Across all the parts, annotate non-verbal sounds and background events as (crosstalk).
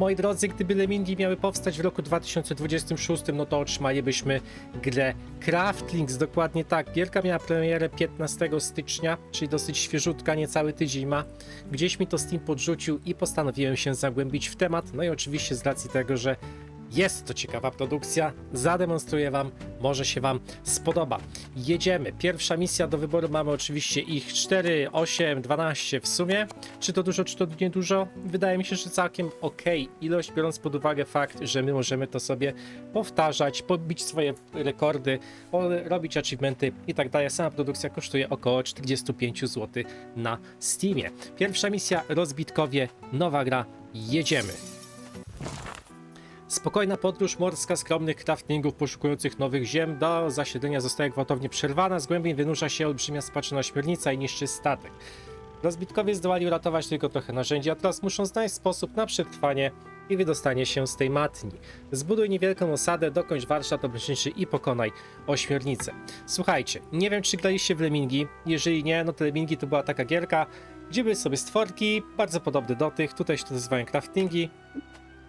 Moi drodzy, gdyby Lemingi miały powstać w roku 2026, no to otrzymalibyśmy grę Craftlings, dokładnie tak. Gierka miała premierę 15 stycznia, czyli dosyć świeżutka, niecały tydzień ma. Gdzieś mi to Steam podrzucił i postanowiłem się zagłębić w temat, no i oczywiście z racji tego, że jest to ciekawa produkcja, zademonstruję Wam, może się Wam spodoba. Jedziemy. Pierwsza misja do wyboru mamy oczywiście ich 4, 8, 12 w sumie. Czy to dużo, czy to niedużo? Wydaje mi się, że całkiem ok ilość, biorąc pod uwagę fakt, że my możemy to sobie powtarzać, pobić swoje rekordy, robić achievementy i tak dalej. Sama produkcja kosztuje około 45 zł na Steamie. Pierwsza misja rozbitkowie, nowa gra, jedziemy. Spokojna podróż morska skromnych craftingów poszukujących nowych ziem do zasiedlenia zostaje gwałtownie przerwana. Z głębiin wynurza się olbrzymia spaczona śmiernica i niszczy statek. Rozbitkowie zdołali uratować tylko trochę narzędzi, a teraz muszą znaleźć sposób na przetrwanie i wydostanie się z tej matni. Zbuduj niewielką osadę, dokończ warsztat obręczniczy i pokonaj ośmiornicę. Słuchajcie, nie wiem czy graliście w Lemingi, jeżeli nie, no to Lemingi to była taka gierka, gdzie były sobie stworki, bardzo podobne do tych, tutaj się to nazywają craftingi,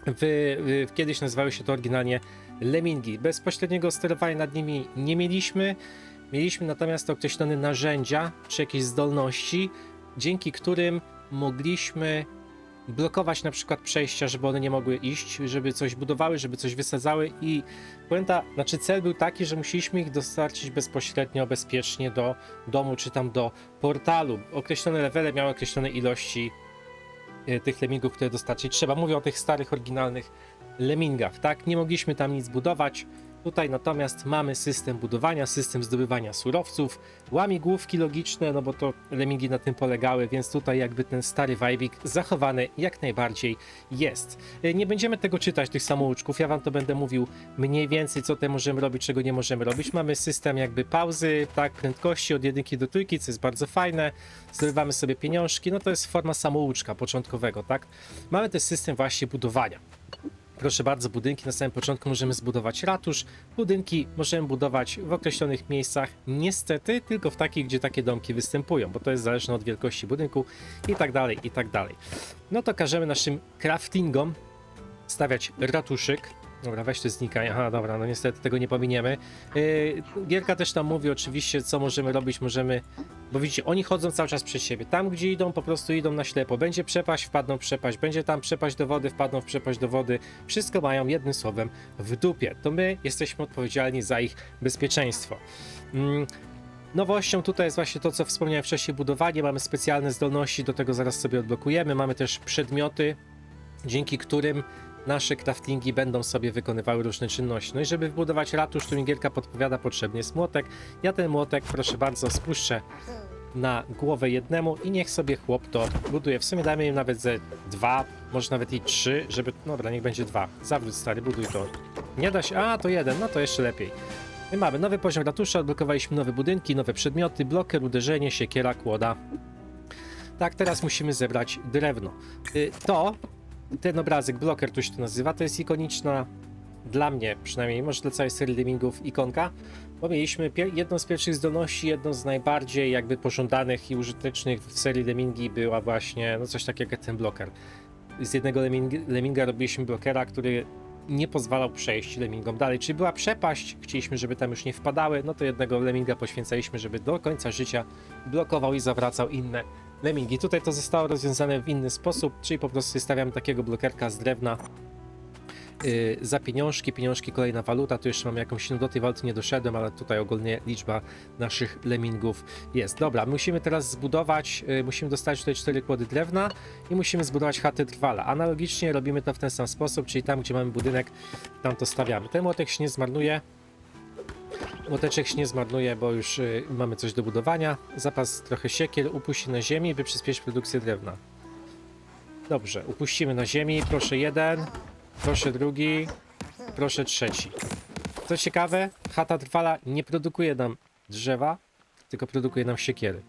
w, w, kiedyś nazywały się to oryginalnie Lemingi. Bezpośredniego sterowania nad nimi nie mieliśmy. Mieliśmy natomiast określone narzędzia czy jakieś zdolności, dzięki którym mogliśmy blokować na przykład przejścia, żeby one nie mogły iść, żeby coś budowały, żeby coś wysadzały i puenta, znaczy cel był taki, że musieliśmy ich dostarczyć bezpośrednio, bezpiecznie do domu czy tam do portalu. Określone levele miały określone ilości tych lemmingów, które dostarczyć trzeba. Mówię o tych starych, oryginalnych lemmingach, tak? Nie mogliśmy tam nic budować. Tutaj natomiast mamy system budowania, system zdobywania surowców, łamigłówki logiczne, no bo to lemingi na tym polegały, więc tutaj jakby ten stary wajbik zachowany jak najbardziej jest. E, Nie będziemy tego czytać, tych samouczków, ja wam to będę mówił mniej więcej, co te możemy robić, czego nie możemy robić. Mamy system jakby pauzy, tak, prędkości od jedynki do trójki, co jest bardzo fajne. Zdobywamy sobie pieniążki, no to jest forma samouczka początkowego, tak. Mamy też system właśnie budowania. Proszę bardzo, budynki na samym początku możemy zbudować ratusz. Budynki możemy budować w określonych miejscach, niestety tylko w takich, gdzie takie domki występują, bo to jest zależne od wielkości budynku i tak dalej, i tak dalej. No to każemy naszym craftingom stawiać ratuszyk. Dobra, weź to znikaj. Aha, dobra, no niestety tego nie pominiemy. Yy, Gierka też nam mówi oczywiście, co możemy robić. Możemy, bo widzicie, oni chodzą cały czas przed siebie. Tam, gdzie idą, po prostu idą na ślepo. Będzie przepaść, wpadną w przepaść. Będzie tam przepaść do wody, wpadną w przepaść do wody. Wszystko mają jednym słowem w dupie. To my jesteśmy odpowiedzialni za ich bezpieczeństwo. Mm, Nowością tutaj jest właśnie to, co wspomniałem wcześniej, budowanie. Mamy specjalne zdolności, do tego zaraz sobie odblokujemy. Mamy też przedmioty, dzięki którym nasze craftingi będą sobie wykonywały różne czynności. No i żeby wbudować ratusz, tu mi gierka podpowiada, potrzebny jest młotek. Ja ten młotek, proszę bardzo, spuszczę na głowę jednemu i niech sobie chłop to buduje. W sumie dajmy im nawet ze dwa, może nawet i trzy, żeby... no Dobra, niech będzie dwa. Zawróć stary, buduj to. Nie da się... A, to jeden, no to jeszcze lepiej. My mamy nowy poziom ratusza, odblokowaliśmy nowe budynki, nowe przedmioty, bloker, uderzenie, siekiera, kłoda. Tak, teraz musimy zebrać drewno. Y, To, ten obrazek, bloker tu się to nazywa, to jest ikoniczna dla mnie przynajmniej, może dla całej serii gamingów ikonka, bo mieliśmy jedną z pierwszych zdolności, jedną z najbardziej jakby pożądanych i użytecznych w serii Lemingi była właśnie no coś takiego jak ten bloker. Z jednego leming- Leminga robiliśmy blokera, który nie pozwalał przejść Lemingom dalej. Czyli była przepaść, chcieliśmy, żeby tam już nie wpadały, no to jednego Leminga poświęcaliśmy, żeby do końca życia blokował i zawracał inne Lemingi. Tutaj to zostało rozwiązane w inny sposób, czyli po prostu stawiamy takiego blokerka z drewna yy, za pieniążki, pieniążki kolejna waluta, tu jeszcze mam jakąś, no do tej waluty nie doszedłem, ale tutaj ogólnie liczba naszych lemingów jest. Dobra, musimy teraz zbudować, yy, musimy dostać tutaj 4 kłody drewna i musimy zbudować chatę trwala. Analogicznie robimy to w ten sam sposób, czyli tam, gdzie mamy budynek, tam to stawiamy. Ten młotek się nie zmarnuje, Młoteczek się nie zmarnuje, bo już y, mamy coś do budowania. Zapas trochę siekier upuści na ziemi, by przyspieszyć produkcję drewna. Dobrze, upuścimy na ziemi. Proszę jeden, proszę drugi, proszę trzeci. Co ciekawe, chata trwala nie produkuje nam drzewa, tylko produkuje nam siekiery.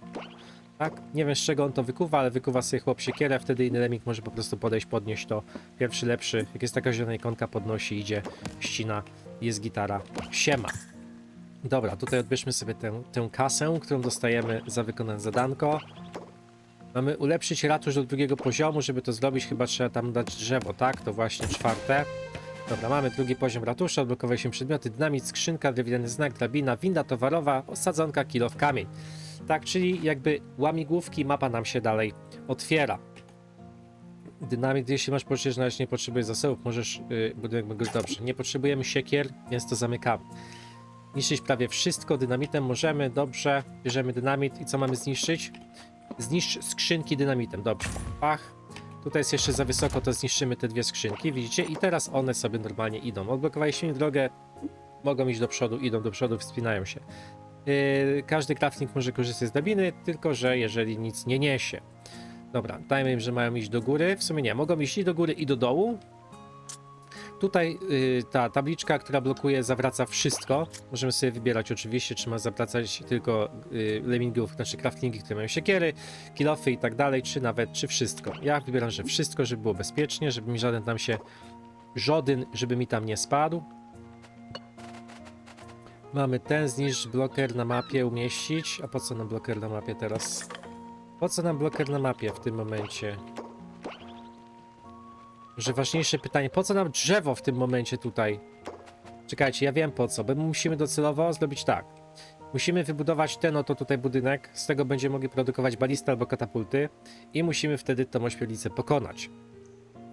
Tak? Nie wiem z czego on to wykuwa, ale wykuwa sobie chłop siekierę, wtedy inny lemik może po prostu podejść, podnieść to. Pierwszy lepszy, jak jest taka zielona ikonka, podnosi, idzie, ścina, jest gitara. Siema. Dobra, tutaj odbierzmy sobie tę, tę kasę, którą dostajemy za wykonane zadanko. Mamy ulepszyć ratusz do drugiego poziomu, żeby to zrobić chyba trzeba tam dać drzewo, tak? To właśnie czwarte. Dobra, mamy drugi poziom ratusza, odblokowaliśmy przedmioty, dynamit, skrzynka, drewniany znak, drabina, winda towarowa, osadzonka, kilo w kamień. Tak, czyli jakby łamigłówki, mapa nam się dalej otwiera. Dynamit, jeśli masz poczucie, że na razie nie potrzebujesz zasobów, możesz, yy, budujemy go dobrze. Nie potrzebujemy siekier, więc to zamykamy. Niszczyć prawie wszystko, dynamitem możemy, dobrze. Bierzemy dynamit i co mamy zniszczyć? Zniszcz skrzynki dynamitem, dobrze. Pach. Tutaj jest jeszcze za wysoko, to zniszczymy te dwie skrzynki, widzicie? I teraz one sobie normalnie idą. Odblokowaliśmy im drogę, mogą iść do przodu, idą do przodu, wspinają się. Yy, każdy crafting może korzystać z drabiny, tylko że jeżeli nic nie niesie. Dobra, dajmy im, że mają iść do góry. W sumie nie, mogą iść i do góry i do dołu. Tutaj yy, ta tabliczka, która blokuje, zawraca wszystko. Możemy sobie wybierać oczywiście, czy ma zawracać tylko yy, lemingów, znaczy craftingi, które mają siekiery, kilofy i tak dalej, czy nawet, czy wszystko. Ja wybieram, że wszystko, żeby było bezpiecznie, żeby mi żaden tam się, żaden, żeby mi tam nie spadł. Mamy ten zniszcz bloker na mapie umieścić. A po co nam bloker na mapie teraz? Po co nam bloker na mapie w tym momencie? Że ważniejsze pytanie, po co nam drzewo w tym momencie tutaj? Czekajcie, ja wiem po co, bo my musimy docelowo zrobić tak. Musimy wybudować ten oto tutaj budynek, z tego będziemy mogli produkować balisty albo katapulty i musimy wtedy tą ośmiornicę pokonać.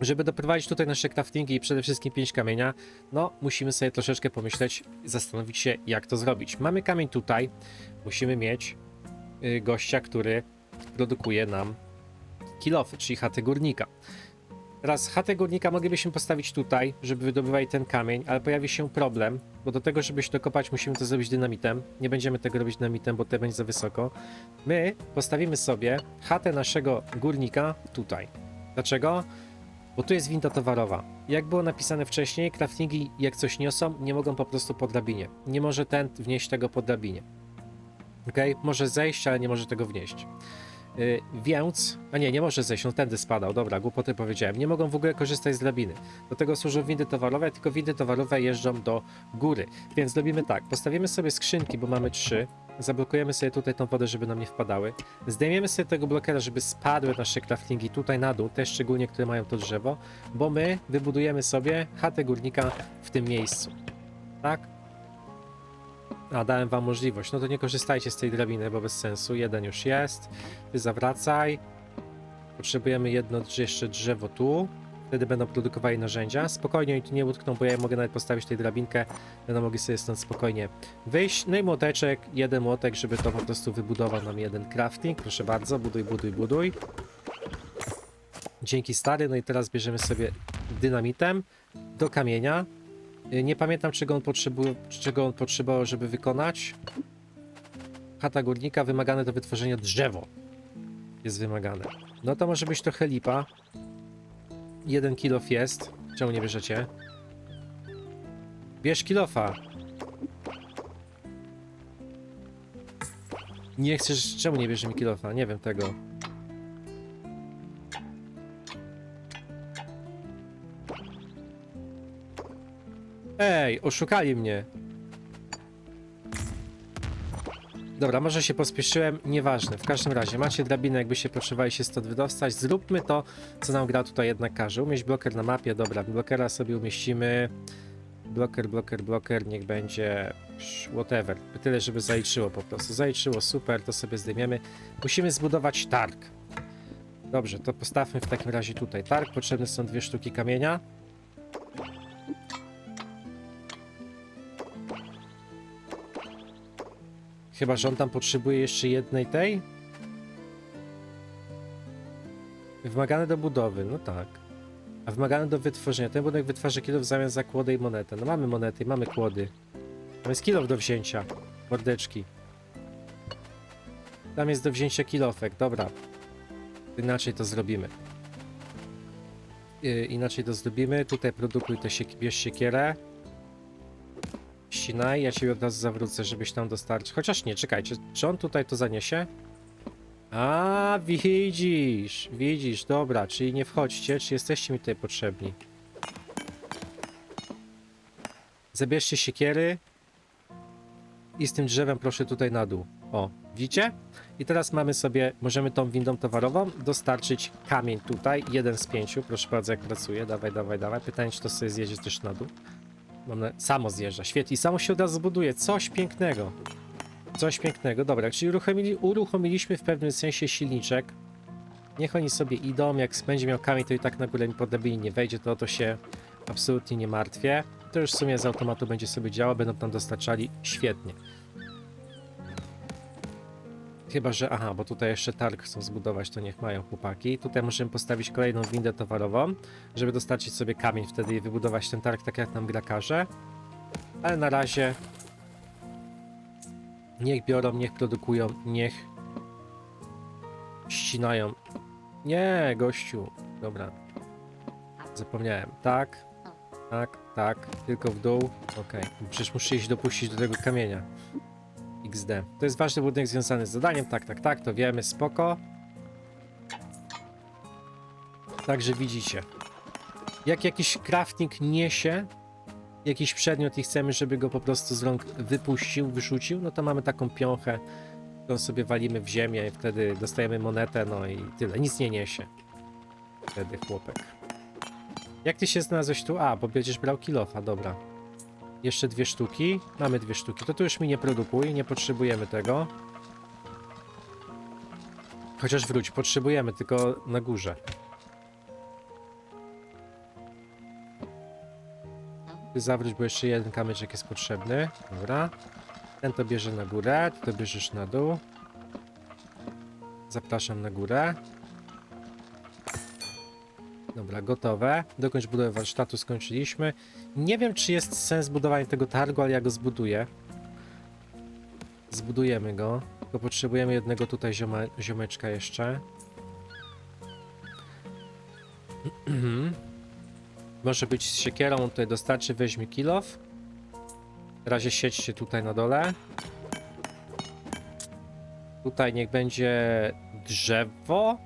Żeby doprowadzić tutaj nasze craftingi i przede wszystkim pięć kamienia, no musimy sobie troszeczkę pomyśleć, zastanowić się jak to zrobić. Mamy kamień tutaj, musimy mieć y, gościa, który produkuje nam kilofy, czyli chatę górnika. Teraz chatę górnika moglibyśmy postawić tutaj, żeby wydobywać ten kamień, ale pojawi się problem, bo do tego, żeby się dokopać, musimy to zrobić dynamitem. Nie będziemy tego robić dynamitem, bo to będzie za wysoko. My postawimy sobie chatę naszego górnika tutaj. Dlaczego? Bo tu jest winda towarowa. Jak było napisane wcześniej, craftingi jak coś niosą, nie mogą po prostu po drabinie. Nie może ten wnieść tego po drabinie. Ok? Może zejść, ale nie może tego wnieść. Yy, więc, a nie, nie może zejść, on tędy spadał, dobra, głupoty powiedziałem. Nie mogą w ogóle korzystać z drabiny. Do tego służą windy towarowe, tylko windy towarowe jeżdżą do góry. Więc zrobimy tak, postawimy sobie skrzynki, bo mamy trzy. Zablokujemy sobie tutaj tą wodę, żeby nam nie wpadały. Zdejmiemy sobie tego blokera, żeby spadły nasze craftingi tutaj na dół, te szczególnie, które mają to drzewo, bo my wybudujemy sobie chatę górnika w tym miejscu. Tak? A, dałem wam możliwość. No to nie korzystajcie z tej drabiny, bo bez sensu. Jeden już jest. Ty zawracaj. Potrzebujemy jedno jeszcze drzewo tu. Wtedy będą produkowali narzędzia. Spokojnie oni tu nie utkną, bo ja mogę nawet postawić tej drabinkę. Będą mogli sobie stąd spokojnie wyjść. No i młoteczek, jeden młotek, żeby to po prostu wybudował nam jeden crafting. Proszę bardzo, buduj, buduj, buduj. Dzięki stary. No i teraz bierzemy sobie dynamitem do kamienia. Y, Nie pamiętam czego on, czego on potrzebował, żeby wykonać. Chata górnika wymagane do wytworzenia drzewo. Jest wymagane. No to może być trochę lipa. Jeden kilof jest. Czemu nie bierzecie? Bierz kilofa. Nie chcesz. Czemu nie bierze mi kilofa? Nie wiem tego. Ej, oszukali mnie. Dobra, może się pospieszyłem, nieważne. W każdym razie, macie drabinę, jakbyście potrzebowali się stąd wydostać. Zróbmy to, co nam gra tutaj jednak każe. Umieść bloker na mapie, dobra, blokera sobie umieścimy. Bloker, bloker, bloker, niech będzie whatever. Tyle, żeby zaliczyło po prostu. Zaliczyło, super, to sobie zdejmiemy. Musimy zbudować targ. Dobrze, to postawmy w takim razie tutaj targ. Potrzebne są dwie sztuki kamienia. Chyba, że on tam potrzebuje jeszcze jednej tej? Wymagane do budowy, no tak. A wymagane do wytworzenia. Ten budynek wytwarza kilo w zamian za kłodę i monetę. No mamy monety, mamy kłody. Tam jest kilo do wzięcia. Mordeczki. Tam jest do wzięcia kilofek, dobra. Inaczej to zrobimy. Yy, inaczej to zrobimy. Tutaj produkuj to się, bierz siekierę. Ścinaj, ja cię od razu zawrócę, żebyś tam dostarczył. Chociaż nie, czekajcie, czy on tutaj to zaniesie? A, widzisz, widzisz, dobra, czyli nie wchodźcie, czy jesteście mi tutaj potrzebni. Zabierzcie siekiery i z tym drzewem proszę tutaj na dół. O, Widzicie? I teraz mamy sobie, możemy tą windą towarową dostarczyć kamień tutaj, jeden z pięciu, proszę bardzo jak pracuje, dawaj, dawaj, dawaj. Pytanie, czy to sobie zjedzie też na dół. Na... Samo zjeżdża, świetnie, i samo się od razu buduje, coś pięknego. Coś pięknego, dobra, czyli uruchomili, uruchomiliśmy w pewnym sensie silniczek. Niech oni sobie idą, jak będzie miał kamień, to i tak na górę mi pod drabiny nie wejdzie, to o to się absolutnie nie martwię. To już w sumie z automatu będzie sobie działał, będą tam dostarczali świetnie. Chyba, że aha, bo tutaj jeszcze targ chcą zbudować, to niech mają chłopaki. Tutaj możemy postawić kolejną windę towarową, żeby dostarczyć sobie kamień wtedy i wybudować ten targ tak jak nam gra każe. Ale na razie niech biorą, niech produkują, niech ścinają. Nie, gościu. Dobra. Zapomniałem. Tak, tak, tak. Tylko w dół. Okej. Przecież muszę iść dopuścić do tego kamienia. XD. To jest ważny budynek związany z zadaniem. Tak, tak, tak. To wiemy. Spoko. Także widzicie. Jak jakiś crafting niesie jakiś przedmiot i chcemy, żeby go po prostu z rąk wypuścił, wyrzucił, no to mamy taką piąchę, którą sobie walimy w ziemię i wtedy dostajemy monetę, no i tyle. Nic nie niesie. Wtedy chłopek. Jak ty się znalazłeś tu? A, bo będziesz brał kilofa, dobra. Jeszcze dwie sztuki. Mamy dwie sztuki. To tu już mi nie produkuj, nie potrzebujemy tego. Chociaż wróć, potrzebujemy, tylko na górze. Zawróć, bo jeszcze jeden kamyczek jest potrzebny. Dobra. Ten to bierze na górę, ty to bierzesz na dół. Zapraszam na górę. Dobra, gotowe. Dokończ budowę warsztatu, skończyliśmy. Nie wiem, czy jest sens budowania tego targu, ale ja go zbuduję. Zbudujemy go. Tylko potrzebujemy jednego tutaj zioma, ziomeczka jeszcze. (clears throat) Może być z siekierą, on tutaj dostarczy, weźmie kilof. W razie siedźcie tutaj na dole. Tutaj niech będzie drzewo.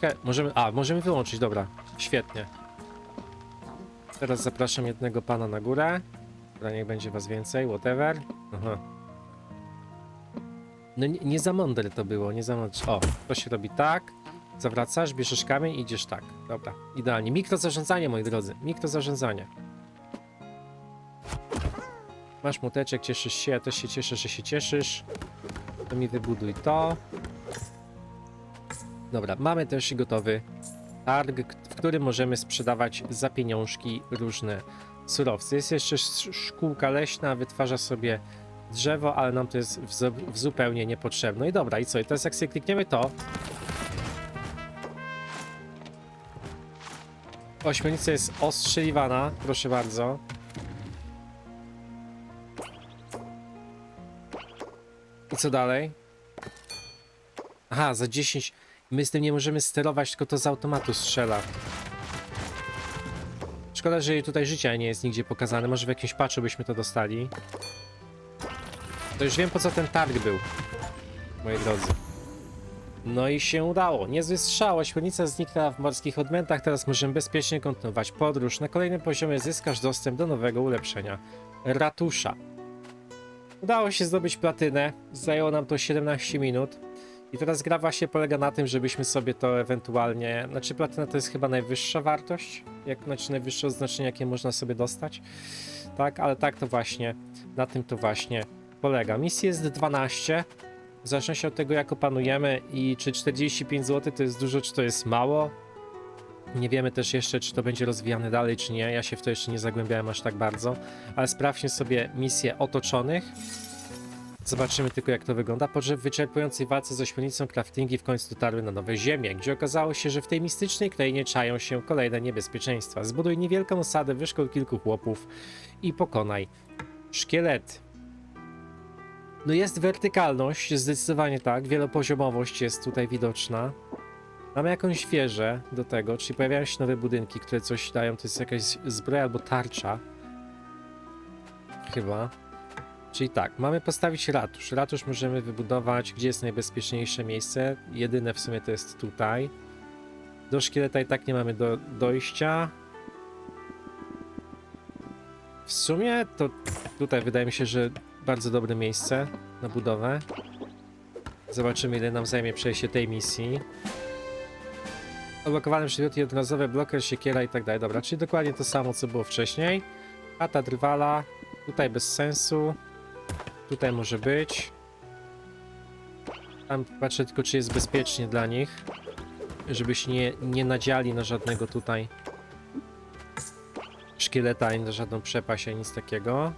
Czekaj, możemy. A, możemy wyłączyć, dobra. Świetnie. Teraz zapraszam jednego pana na górę. Dobra, niech będzie was więcej, whatever. Aha. No nie, nie za mądre to było, nie za mądre. O, to się robi tak. Zawracasz, bierzesz kamień i idziesz tak. Dobra, idealnie. Mikrozarządzanie, moi drodzy. Mikrozarządzanie. Masz muteczek, cieszysz się, ja też się cieszę, że się cieszysz. To mi wybuduj to. Dobra, mamy też gotowy targ, w którym możemy sprzedawać za pieniążki różne surowce. Jest jeszcze sz- szkółka leśna, wytwarza sobie drzewo, ale nam to jest w zupełnie niepotrzebne. I dobra, i co? I teraz jak sobie klikniemy to, Ośmiornica jest ostrzeliwana, proszę bardzo. I co dalej? Aha, za 10. My z tym nie możemy sterować, tylko to z automatu strzela. Szkoda, że jej tutaj życia nie jest nigdzie pokazane. Może w jakimś patchu byśmy to dostali. To już wiem po co ten targ był. Moi drodzy. No i się udało. Niezły strzał, ośmiornica zniknęła w morskich odmętach, teraz możemy bezpiecznie kontynuować podróż. Na kolejnym poziomie zyskasz dostęp do nowego ulepszenia ratusza. Udało się zdobyć platynę, zajęło nam to 17 minut. I teraz gra właśnie polega na tym, żebyśmy sobie to ewentualnie... Znaczy platyna to jest chyba najwyższa wartość, jak znaczy najwyższe oznaczenie jakie można sobie dostać. Tak, ale tak to właśnie, na tym to właśnie polega. Misji jest 12, w zależności od tego, jak opanujemy i czy 45 zł to jest dużo, czy to jest mało. Nie wiemy też jeszcze, czy to będzie rozwijane dalej, czy nie. Ja się w to jeszcze nie zagłębiałem aż tak bardzo, ale sprawdźmy sobie misję otoczonych. Zobaczymy tylko, jak to wygląda. Po wyczerpującej walce z ośmiornicą craftingi w końcu dotarły na nowe ziemię, gdzie okazało się, że w tej mistycznej krainie czają się kolejne niebezpieczeństwa. Zbuduj niewielką osadę, wyszkol kilku chłopów i pokonaj szkielety. No jest wertykalność, zdecydowanie tak, wielopoziomowość jest tutaj widoczna. Mamy jakąś wieżę do tego, czyli pojawiają się nowe budynki, które coś dają, to jest jakaś zbroja albo tarcza. Chyba. Czyli tak, mamy postawić ratusz. Ratusz możemy wybudować, gdzie jest najbezpieczniejsze miejsce. Jedyne w sumie to jest tutaj. Do szkieleta i tak nie mamy do, dojścia. W sumie to tutaj wydaje mi się, że bardzo dobre miejsce na budowę. Zobaczymy, ile nam zajmie przejście tej misji. Odblokowany przedmiot jednorazowe, bloker, siekiera i tak dalej. Dobra, czyli dokładnie to samo, co było wcześniej. Chata drwala. Tutaj bez sensu. Tutaj może być. Tam patrzę tylko, czy jest bezpiecznie dla nich. Żeby się nie, nie nadziali na żadnego tutaj szkieleta, ani na żadną przepaść, ani nic takiego.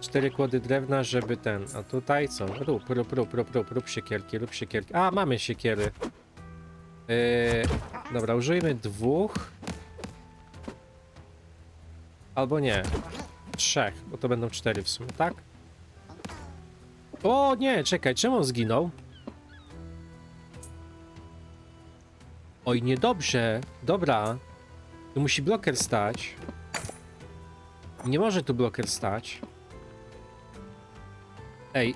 Cztery kłody drewna, żeby ten. A tutaj co? Rób, rób, rób, rób, rób, rób siekierki, rób siekierki. A, mamy siekiery. Yy, dobra, użyjmy dwóch. Albo nie. Trzech, bo to będą cztery w sumie, tak? O nie, czekaj, czemu on zginął? Oj, niedobrze. Dobra. Tu musi bloker stać. Nie może tu bloker stać. Ej.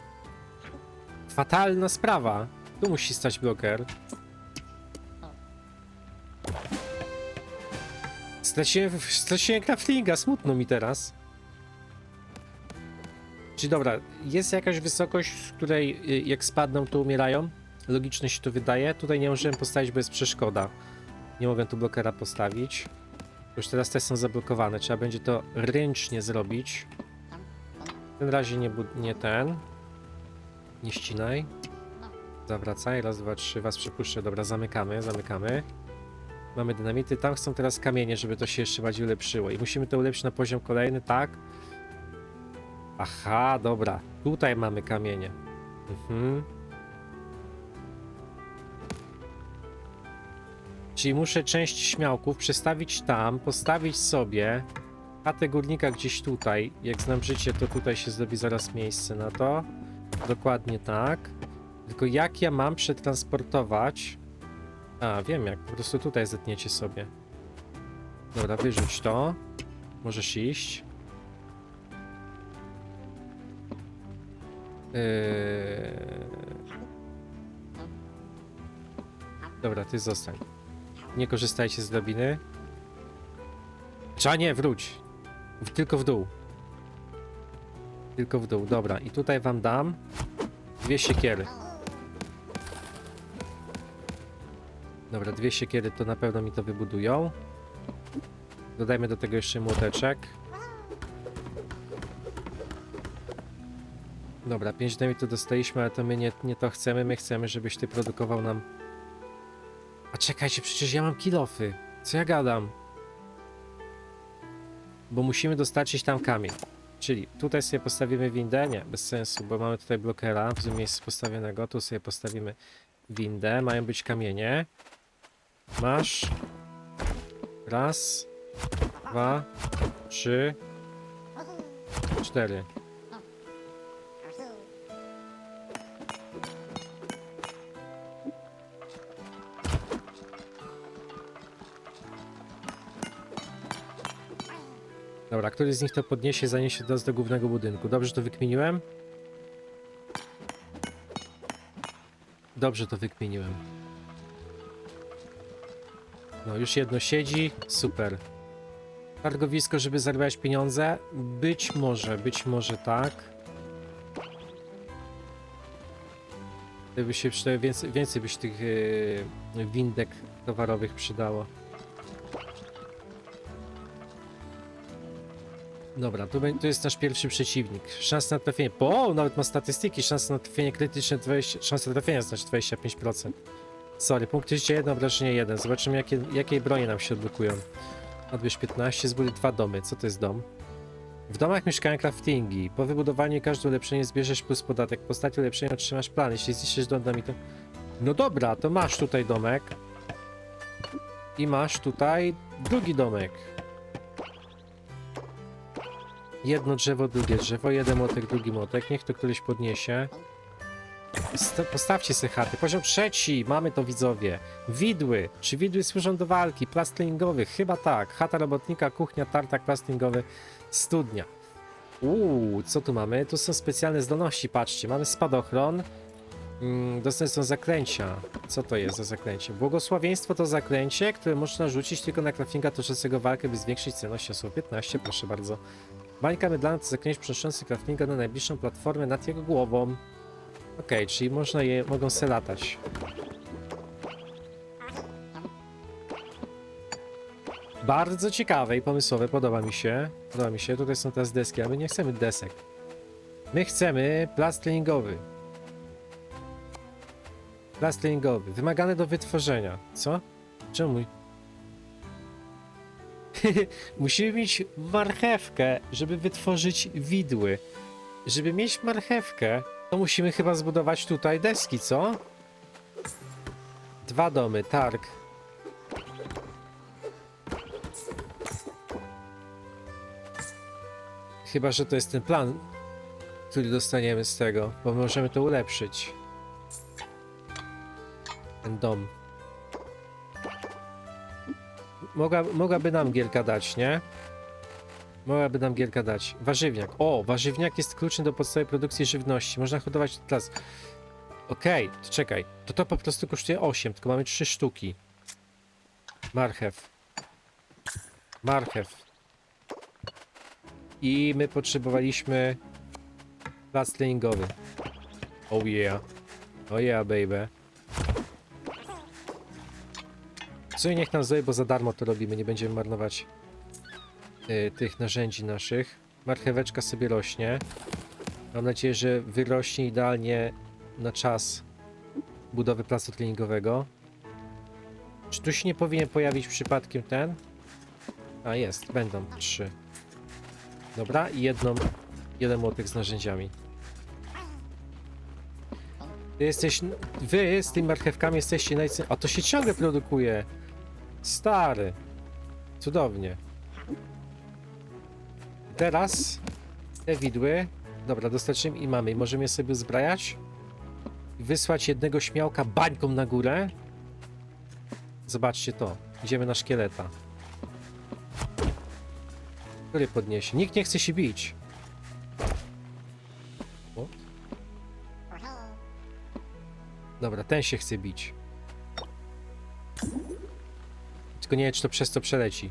Fatalna sprawa. Tu musi stać bloker. Straciłem, straciłem craftinga, smutno mi teraz. Czyli dobra, jest jakaś wysokość, z której y, jak spadną, to umierają? Logicznie się to wydaje. Tutaj nie możemy postawić, bo jest przeszkoda. Nie mogę tu blokera postawić. Już teraz te są zablokowane. Trzeba będzie to ręcznie zrobić. W tym razie nie, nie ten. Nie ścinaj. Zawracaj. Raz, dwa, trzy. Was przypuszczę. Dobra, zamykamy, zamykamy. Mamy dynamity. Tam chcą teraz kamienie, żeby to się jeszcze bardziej ulepszyło. I musimy to ulepszyć na poziom kolejny, tak? Aha, dobra. Tutaj mamy kamienie. Mhm. Czyli muszę część śmiałków przestawić tam, postawić sobie chatę górnika gdzieś tutaj. Jak znam życie, to tutaj się zrobi zaraz miejsce na to. Dokładnie tak. Tylko jak ja mam przetransportować... A, wiem jak. Po prostu tutaj zetniecie sobie. Dobra, wyrzuć to. Możesz iść. Dobra, ty zostań. Nie korzystajcie z drabiny. Trzeba nie, wróć. Tylko w dół. Tylko w dół, dobra. I tutaj wam dam dwie siekiery. Dobra, dwie siekiery to na pewno mi to wybudują. Dodajmy do tego jeszcze młoteczek. Dobra, 5 to dostaliśmy, ale to my nie, nie to chcemy. My chcemy, żebyś ty produkował nam a czekajcie, przecież ja mam kilofy. Co ja gadam? Bo musimy dostarczyć tam kamień. Czyli tutaj sobie postawimy windę. Nie, bez sensu, bo mamy tutaj blokera w tym miejscu postawionego. Tu sobie postawimy windę. Mają być kamienie. Masz. Raz, dwa, trzy, cztery. Dobra, który z nich to podniesie, zaniesie do, do głównego budynku. Dobrze to wykminiłem? Dobrze to wykminiłem. No, już jedno siedzi. Super. Targowisko, żeby zarabiać pieniądze? Być może, być może tak. Gdyby się więcej, więcej by się tych yy, windek towarowych przydało. Dobra, tu, tu jest nasz pierwszy przeciwnik. Szansa na trafienie. O, nawet ma statystyki. Szansa na trafienie krytyczne 20, szansa trafienia znaczy 25%. Sorry, punkty życia 1, obrażenie 1. Zobaczymy jakie, jakiej broni nam się odblokują. Odbierz 15, zbuduj dwa domy. Co to jest dom? W domach mieszkają craftingi. Po wybudowaniu każde ulepszenie zbierzesz plus podatek. Po stanie ulepszenia otrzymasz plan. Jeśli zniszczysz dom, da mi to... No dobra, to masz tutaj domek. I masz tutaj drugi domek. Jedno drzewo, drugie drzewo, jeden młotek, drugi młotek. Niech to któryś podniesie. Sta- Postawcie sobie chaty. Poziom trzeci, mamy to widzowie. Widły. Czy widły służą do walki? Plastlingowych? Chyba tak. Chata robotnika, kuchnia, tartak plastlingowy, studnia. Uuu, co tu mamy? Tu są specjalne zdolności, patrzcie. Mamy spadochron. Mm, dostępne są zaklęcia. Co to jest za zaklęcie? Błogosławieństwo to zaklęcie, które można rzucić tylko na craftinga toczącego walkę, by zwiększyć cenność osób 15, proszę bardzo. Bańka mydlana to zaklęcie przenoszący craftinga na najbliższą platformę nad jego głową. Okej, czyli można je, mogą se latać. Bardzo ciekawe i pomysłowe, podoba mi się. Podoba mi się, tutaj są teraz deski, ale my nie chcemy desek. My chcemy plac treningowy. Plac treningowy, wymagany do wytworzenia. Co? Czemu? (laughs) Musimy mieć marchewkę, żeby wytworzyć widły. Żeby mieć marchewkę, to musimy chyba zbudować tutaj deski, co? Dwa domy, targ. Chyba, że to jest ten plan, który dostaniemy z tego, bo możemy to ulepszyć. Ten dom. Mogła, mogłaby nam gierka dać, nie? Mogłaby nam gierka dać. Warzywniak. O, warzywniak jest kluczem do podstawowej produkcji żywności. Można hodować teraz. Okej, to czekaj. To to po prostu kosztuje 8, tylko mamy 3 sztuki. Marchew. Marchew. I my potrzebowaliśmy plac treningowy. Oh yeah. Oh yeah, baby. Co i niech nam zdaje, bo za darmo to robimy, nie będziemy marnować y, tych narzędzi naszych. Marcheweczka sobie rośnie. Mam nadzieję, że wyrośnie idealnie na czas budowy placu treningowego. Czy tu się nie powinien pojawić przypadkiem ten? A jest, będą trzy. Dobra, i jedną, jeden młotek z narzędziami. Ty jesteś, wy z tymi marchewkami jesteście najce... A to się ciągle produkuje. Stary. Cudownie. Teraz te widły. Dobra, dostarczymy i mamy. Możemy je sobie zbrajać. Wysłać jednego śmiałka bańką na górę. Zobaczcie to. Idziemy na szkieleta. Który podniesie? Nikt nie chce się bić. Dobra, ten się chce bić. Tylko nie wiem, czy to przez to przeleci.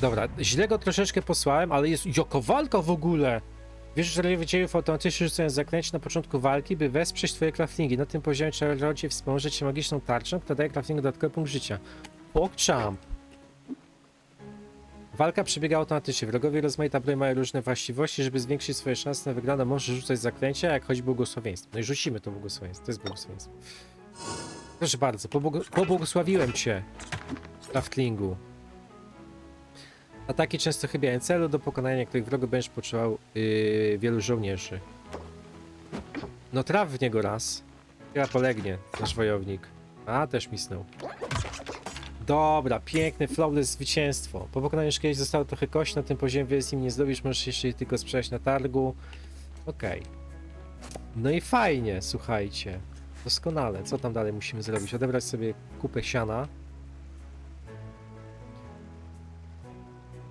Dobra, źle go troszeczkę posłałem, ale jest jaka walka w ogóle! Wiesz, że rodzicielów automatycznie rzucają zaklęcie na początku walki, by wesprzeć twoje craftingi. Na tym poziomie trzeba rodzicie wspomóc się magiczną tarczą, która daje craftingu dodatkowy punkt życia. Pogchamp! Walka przebiega automatycznie. Wrogowie rozmaita broń mają różne właściwości. Żeby zwiększyć swoje szanse na wygraną, możesz rzucać zaklęcia, jak choć błogosławieństwo. No i rzucimy to błogosławieństwo. To jest błogosławieństwo. Proszę bardzo, pobłog pobłogosławiłem cię, Kraftlingu. Ataki często chybiają celu. Do pokonania niektórych wrogów będziesz potrzebował yy, wielu żołnierzy. No traf w niego raz. Chyba polegnie nasz wojownik. A, też misnął. Dobra, piękne, flawless zwycięstwo. Po pokonaniu kiedyś zostało trochę kości na tym poziomie, z nim nie zrobisz, możesz jeszcze je tylko sprzedać na targu. Okej. No i fajnie, słuchajcie. Doskonale. Co tam dalej musimy zrobić? Odebrać sobie kupę siana.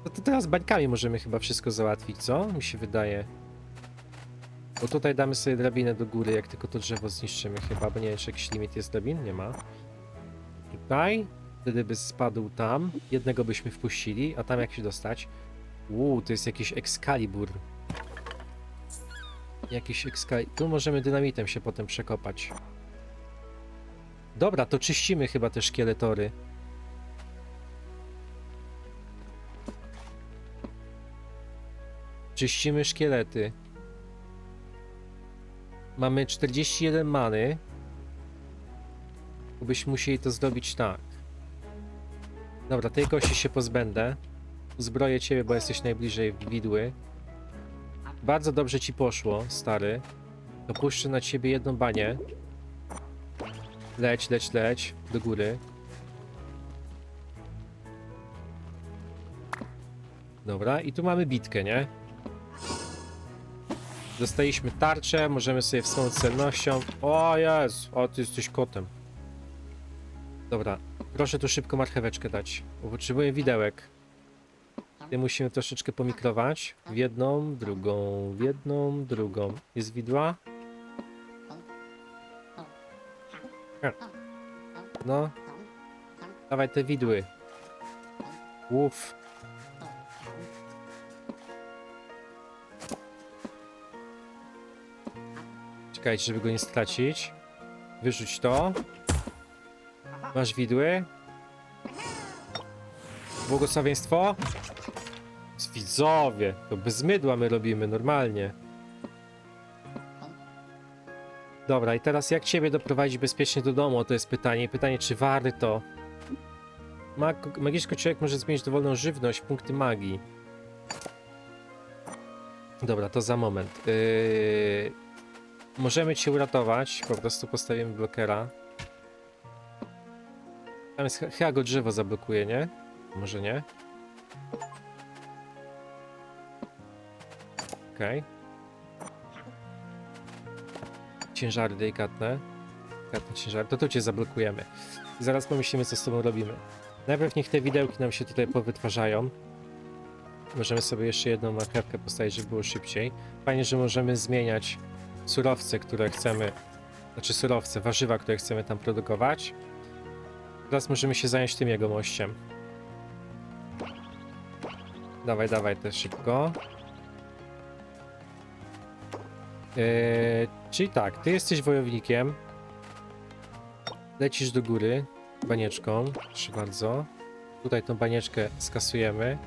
No to teraz bańkami możemy chyba wszystko załatwić, co? Mi się wydaje. Bo tutaj damy sobie drabinę do góry, jak tylko to drzewo zniszczymy chyba, bo nie wiem, czy jakiś limit jest drabin, nie ma. Tutaj, wtedy by spadł tam, jednego byśmy wpuścili, a tam jak się dostać? Uuu, to jest jakiś Excalibur. Jakiś Excalibur. Tu możemy dynamitem się potem przekopać. Dobra, to czyścimy chyba te szkieletory. Czyścimy szkielety. Mamy 41 many. Byśmy musieli to zrobić tak. Dobra, tej kości się pozbędę. Uzbroję ciebie, bo jesteś najbliżej widły. Bardzo dobrze ci poszło, stary. Dopuszczę na ciebie jedną banię. Leć, leć, leć. Do góry. Dobra, i tu mamy bitkę, nie? Dostaliśmy tarczę, możemy sobie wsunąć celnością. O jest, o ty jesteś kotem. Dobra, proszę tu szybko marcheweczkę dać, bo potrzebuję widełek. Ty musimy troszeczkę pomikrować. W jedną, drugą, w jedną, drugą. Jest widła? No. Dawaj te widły. Łów. Czekajcie, żeby go nie stracić. Wyrzuć to. Masz widły. Błogosławieństwo. Widzowie, to bez mydła my robimy, normalnie. Dobra, i teraz jak ciebie doprowadzić bezpiecznie do domu? To jest pytanie. Pytanie, czy warto? Mag magiczny człowiek może zmienić dowolną żywność, punkty magii. Dobra, to za moment. Yy... Możemy cię uratować, po prostu postawimy blokera. Tam chyba go drzewo zablokuje, nie? Może nie? Okej. Ciężary delikatne. Delikatne ciężary. To tu cię zablokujemy. Zaraz pomyślimy, co z tobą robimy. Najpierw niech te widełki nam się tutaj powytwarzają. Możemy sobie jeszcze jedną marchewkę postawić, żeby było szybciej. Fajnie, że możemy zmieniać surowce, które chcemy, znaczy surowce, warzywa, które chcemy tam produkować. Teraz możemy się zająć tym jego mościem. Dawaj, dawaj też szybko. Eee, czyli tak, ty jesteś wojownikiem. Lecisz do góry banieczką, proszę bardzo. Tutaj tą banieczkę skasujemy.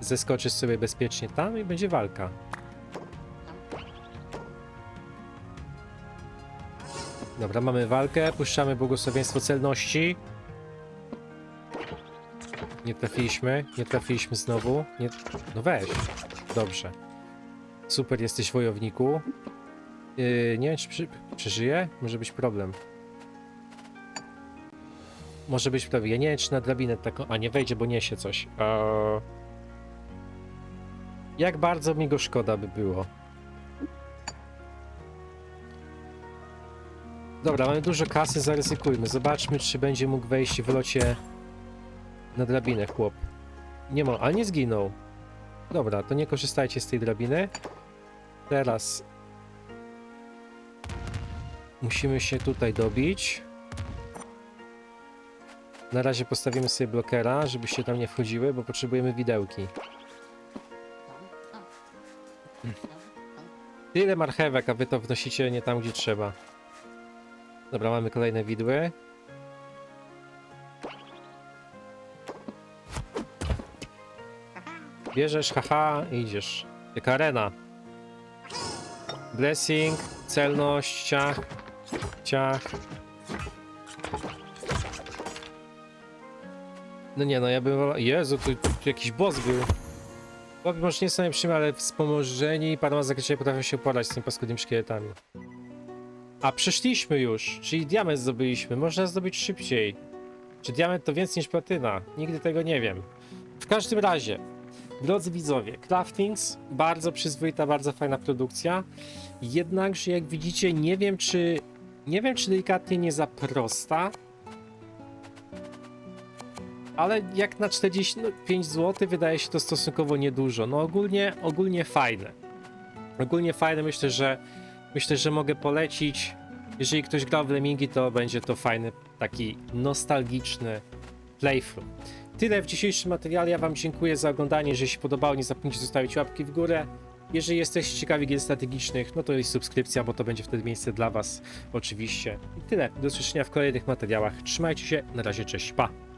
Zeskoczysz sobie bezpiecznie tam i będzie walka. Dobra, mamy walkę, puszczamy błogosławieństwo celności. Nie trafiliśmy, nie trafiliśmy znowu. Nie... No weź. Dobrze. Super, jesteś wojowniku. Yy, nie wiem, czy przy... przeżyje? Może być problem. Może być problem. Ja nie wiem, czy na drabinę taką... A, nie wejdzie, bo niesie coś. Eee... Jak bardzo mi go szkoda by było. Dobra, mamy dużo kasy, zaryzykujmy. Zobaczmy, czy będzie mógł wejść w locie na drabinę, chłop. Nie ma, ale nie zginął. Dobra, to nie korzystajcie z tej drabiny. Teraz musimy się tutaj dobić. Na razie postawimy sobie blokera, żebyście tam nie wchodziły, bo potrzebujemy widełki. Tyle marchewek, a wy to wnosicie nie tam, gdzie trzeba. Dobra, mamy kolejne widły. Bierzesz, haha, i idziesz. Jak arena. Blessing, celność, ciach, ciach. No nie, no ja bym. Jezu, tu, tu jakiś boss był. Chłopi może nie są najlepszymi, ale wspomożeni paroma zakresie potrafią się uporać z tymi paskudnymi szkieletami. A przeszliśmy już, czyli diament zdobyliśmy. Można zdobyć szybciej. Czy diament to więcej niż platyna? Nigdy tego nie wiem. W każdym razie, drodzy widzowie, Craftings, bardzo przyzwoita, bardzo fajna produkcja. Jednakże, jak widzicie, nie wiem czy... Nie wiem, czy delikatnie nie za prosta. Ale jak na 45 zł wydaje się to stosunkowo niedużo. No ogólnie, ogólnie fajne. Ogólnie fajne, myślę, że myślę, że mogę polecić. Jeżeli ktoś grał w Lemingi, to będzie to fajny, taki nostalgiczny playthrough. Tyle w dzisiejszym materiale. Ja Wam dziękuję za oglądanie. Jeżeli się podobało, nie zapomnijcie zostawić łapki w górę. Jeżeli jesteście ciekawi gier strategicznych, no to jest subskrypcja, bo to będzie wtedy miejsce dla Was, oczywiście. I tyle. Do usłyszenia w kolejnych materiałach. Trzymajcie się. Na razie, cześć. Pa.